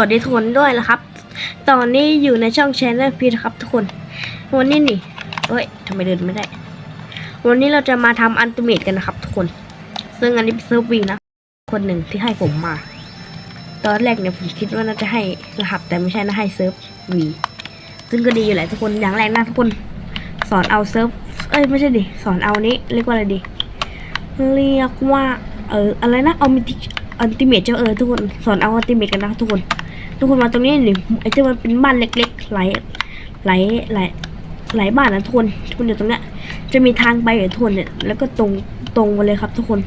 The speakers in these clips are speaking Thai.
วัสดีทุกคนด้วยนะครับ ตอนนี้อยู่ในช่องแชนแนลพีนะครับทุกคน วันนี้นี่เอ้ยทำไมเดินไม่ได้ วันนี้เราจะมาทำอันติเมตกันนะครับ ทุกคน ซึ่งอันนี้เป็นเซิร์ฟวีนะ คนหนึ่งที่ให้ผมมา ตอนแรกเนี่ยผมคิดว่าน่าจะให้รหัสแต่ไม่ใช่นะให้เซิร์ฟวีซึ่งก็ดีอยู่แหละทุกคน อย่างแรกนะทุกคน สอนเอาเซิร์ฟ เอ้ยไม่ใช่ดิ สอนเอานี้เรียกว่าอะไรดี เรียกว่า เอออะไรนะ เอามิติอันติเมตเจ้าเออทุกคน สอนเอาอันติเมตกันนะทุกคน ทุกคนมาตรงนี้หนี่ไอ้ที่มันเป็นบ้านเล็กๆหลายหลายหลายหลายบ้านนะทุกคนทุกคนอยู่ตรงเนี้ยจะมีทางไปกับทุกคนเนี่ยแล้วก็ตรงตรงมาเลยครับ ทุกคน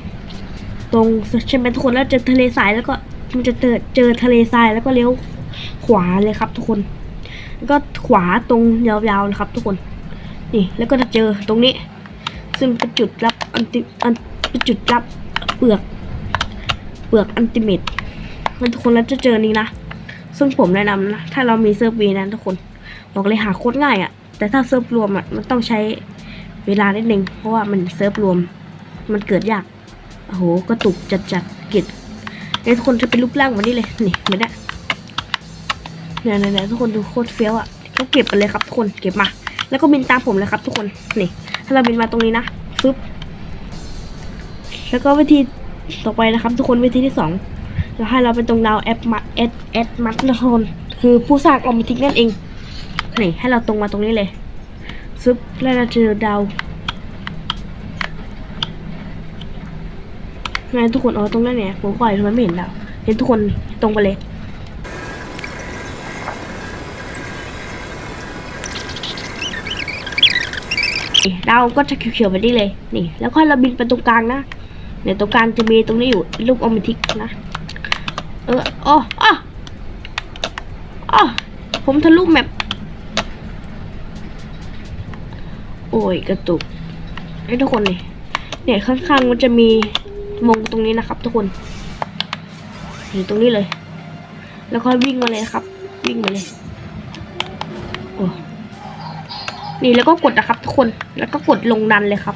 ตรงใช่ไหมทุกคนแล้วเจอทะเลทรายแล้วก็มันจะเจอเจอทะเลทรายแล้วก็เลี้ยวขวาเลยครับ ทุกคน แล้วก็ขวาตรงยาวๆเลยครับ ทุกคนนี่แล้วก็จะเจอตรงนี้ ซึ่งเป็นจุดรับอันติอันเป็นจุดรับเปลือก เปลือกอันติเมตแล้วทุกคนแล้วจะเจอนี้นะ ซึ่งผมแนะนำนะ ถ้าเรามีเซิร์ฟวีนะทุกคน บอกเลยหาโคตรง่ายอะ่ะ แต่ถ้าเซิร์ฟรวมอะ่ะ มันต้องใช้เวลานิดนึง เพราะว่ามันเซิร์ฟรวม มันเกิดยาก โอ้โหก็ตุกจัดจัดเกลียดไอ้ทุกคนจะเป็นรูปร่างแบบนี้เลย นี่ไม่ได้เนี่ยเนี่ยเนี่ยทุกคนดูโคตรเฟี้ยวอะ่ะก็เก็บไปเลยครับทุกคน เก็บมา แล้วก็บินตามผมเลยครับทุกคน นี่ ถ้าเราบินมาตรงนี้นะฟึบแล้วก็วิธีต่อไปนะครับ ทุกคนวิธีที่สอง เราให้เราไปตรงดาวแอปมัดแอดแอดมัดนะทุกคนคือผู้สร้างออมติกนั่นเองนี่ให้เราตรงมาตรงนี้เลยซึบแล้วเราเจอดาวไงทุกคนอ๋อตรงนั้นเนี่ยผมก่อยทำไมไม่เห็นดาวเห็นทุกคนตรงไปเลยดาวก็จะเขียวๆไปนี่เลย นี่ แล้วค่อยเราบินไปตรงกลางนะเนี่ยตรงกลางจะมีตรงนี้อยู่รูปออมติกนะ เอออ๋ออ๋ออ๋อผมทะลุแมปโอ้ยกระตุกให้ทุกคนนี่เนี่ยข้างๆมันจะมีมงตรงนี้นะครับ ทุกคนอยู่ตรงนี้เลย แล้วค่อยวิ่งมาเลยครับ วิ่งมาเลยโอ้นี่แล้วก็กดนะครับ ทุกคนแล้วก็กดลงดันเลยครับ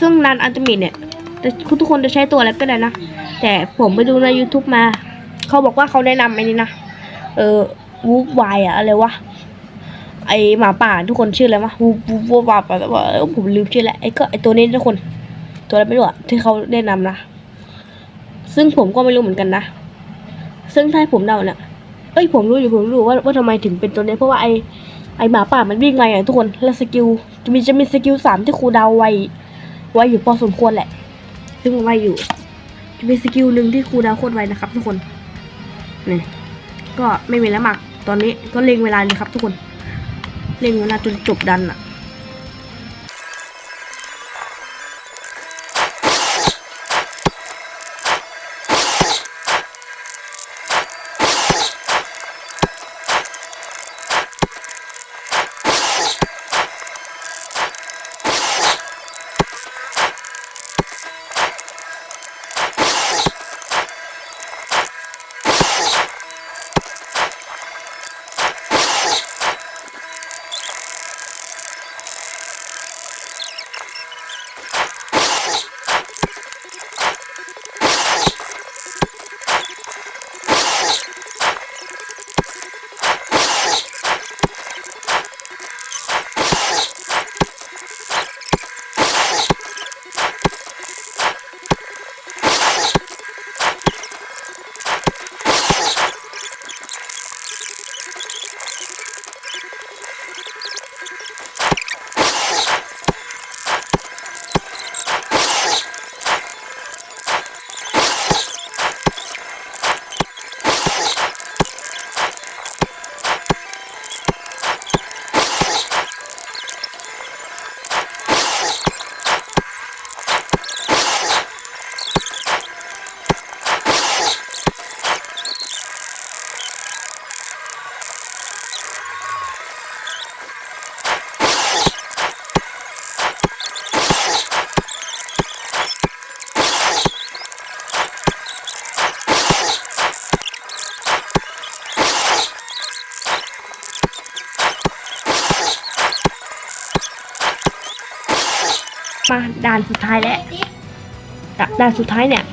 ซึ่งนันอันจะมีเนี่ยแต่คุณทุกคนจะใช้ตัวอะไรก็ได้นะ แต่ผมไปดูใน YouTube มา เขาบอกว่าเขาแนะนำไอ้นี่นะ เออวูฟไวอะอะไรวะ ไอหมาป่าทุกคนชื่ออะไรวะวูฟวูฟวูฟแบบว่าผมลืมชื่อแล้วไอก็ไอตัวนี้ทุกคน ตัวอะไรไม่รู้อะที่เขาแนะนำนะ ซึ่งผมก็ไม่รู้เหมือนกันนะ ซึ่งถ้าผมเดาเนี่ยเอ้ยผมรู้อยู่ผมรู้ว่าว่าทำไมถึงเป็นตัวนี้เพราะว่าไอไอหมาป่ามันวิ่งไวอะทุกคนแล้วสกิลจะมีจะมีสกิลสามที่ครูดาวไวไวอยู่พอสมควรแหละ ซึ่งไวอยู่ จะเป็นสกิลหนึ่งที่ครูดาวโคตรไวนะครับทุกคน นี่ก็ไม่มีแล้วมากตอนนี้ก็เล็งเวลาเลยครับทุกคน เล็งเวลาจนจบดันอะ มาด่านสุดท้ายแล้วด่านสุดท้ายเนี่ย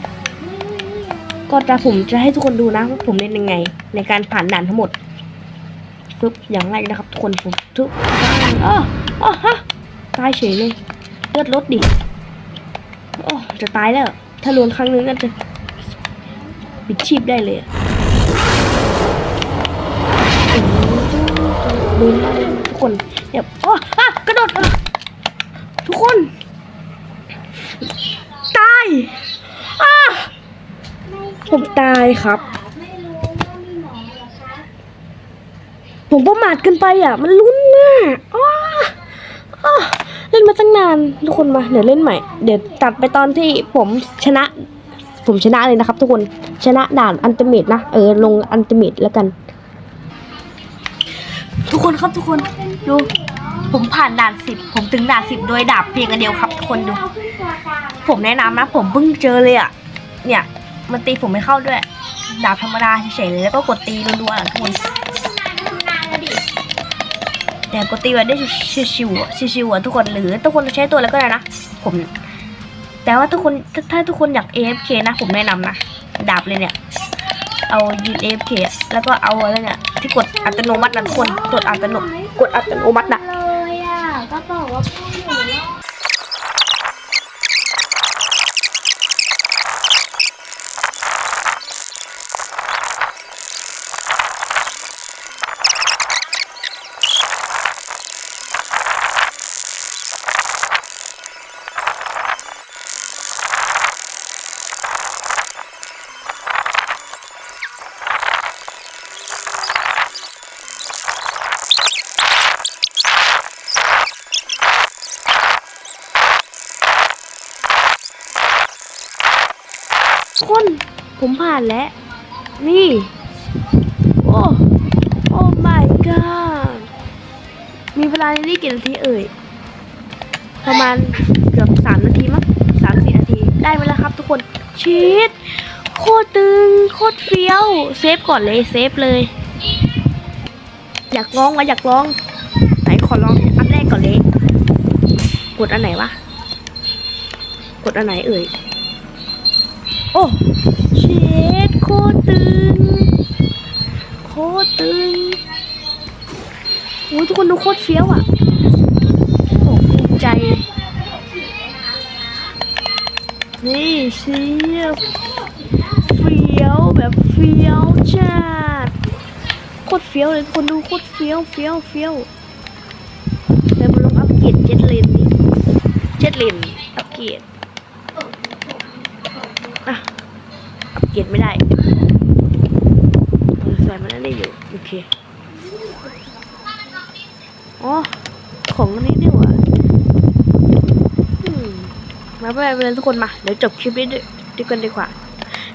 ก็จะผมจะให้ทุกคนดูนะว่าผมเล่นยังไง ในการผ่านด่านทั้งหมดปึ๊บอย่างแรกนะครับทุกคนผมทุกอ้ออ้อฮะตายเฉยเลยเลือดลดดิโอ้จะตายแล้ว ถ้าโดนครั้งนึงก็จะปิดชีพได้เลยอะโอ้โหเดินทุกคนเดี๋ยวโอ้อะกระโดดทุกคน อ้าผมตายครับไม่รู้ว่ามีหมอเหรอคะผมประมาทเกินไปอะ มันลุ้นมากอ้าอ้าเล่นมาตั้งนานทุกคนมา เดี๋ยวเล่นใหม่ เดี๋ยวตัดไปตอนที่ผมชนะ ผมชนะเลยนะครับ ทุกคนชนะด่านอันติเมตนะ เออ ลงอันติเมตแล้วกัน ทุกคนครับทุกคนดู ผมผ่านด่านสิบผมถึงด่านสิบโดยดาบเพียงอันเดียวครับทุกคนดู ผมแนะนำนะ ผมเพิ่งเจอเลยอะ เนี่ย มันตีผมไม่เข้าด้วย ดาบธรรมดาเฉยๆเลยแล้วก็กดตีรัวๆอะทุกคนแล้วดิแต่ปกติว่าได้ชิวๆอะชิวๆอะทุกคนหรือทุกคนใช้ตัวอะไรก็ได้นะผม แต่ว่าทุกคนถ้าถ้าทุกคนอยาก AFK นะผมแนะนำนะดาบเลยเนี่ยเอายืน AFK แล้วก็เอาอะไรเนี่ยที่กดอัตโนมัตินะทุกคนกดอัตโนกดอัตโนมัตินะ เลยอะก็ คนผมผ่านแล้ว นี่ โอ้ โอ้ my god มีเวลาในนี้กี่นาทีเอ่ย ประมาณเกือบสามนาทีมั้งสามสี่นาที ได้มาแล้วครับทุกคน ชีสโคตรตึง โคตรเฟี้ยว เซฟก่อนเลย เซฟเลย อยากลองวะอยากลอง ไหนขอลองอันแรกก่อนเลย กดอันไหนวะ กดอันไหนเอ่ย โอ้เชดโคตรตึง โคตรตึงโอ้ยทุกคนดูโคตรเฟี้ยวอะโอ้ภูมิใจ นี่เชียเฟี้ยวแบบเฟี้ยวจัดโคตรเฟี้ยวเลยทุกคนดูโคตรเฟี้ยวเฟี้ยวเฟี้ยวเดี๋ยมาลงอัปเกรดเจ็ตเลนนี่เจ็ตเลนอัปเกรด อะ อัป เกรดไม่ได้เออใส่มันนั่นได้อยู่โอเคอ๋อของนนี้ดีกว่ามาไปไปเลยทุกคนมา เดี๋ยวจบคลิปนี้ด้วยดีกันดีกว่า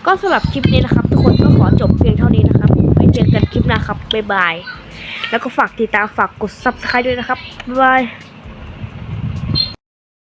ก็สำหรับคลิปนี้นะครับ ทุกคนก็ขอจบเพียงเท่านี้นะครับไว้เจอกันคลิปหน้าครับบ๊ายบาย แล้วก็ฝากติดตามฝากกด subscribe ด้วยนะครับบ๊ายบาย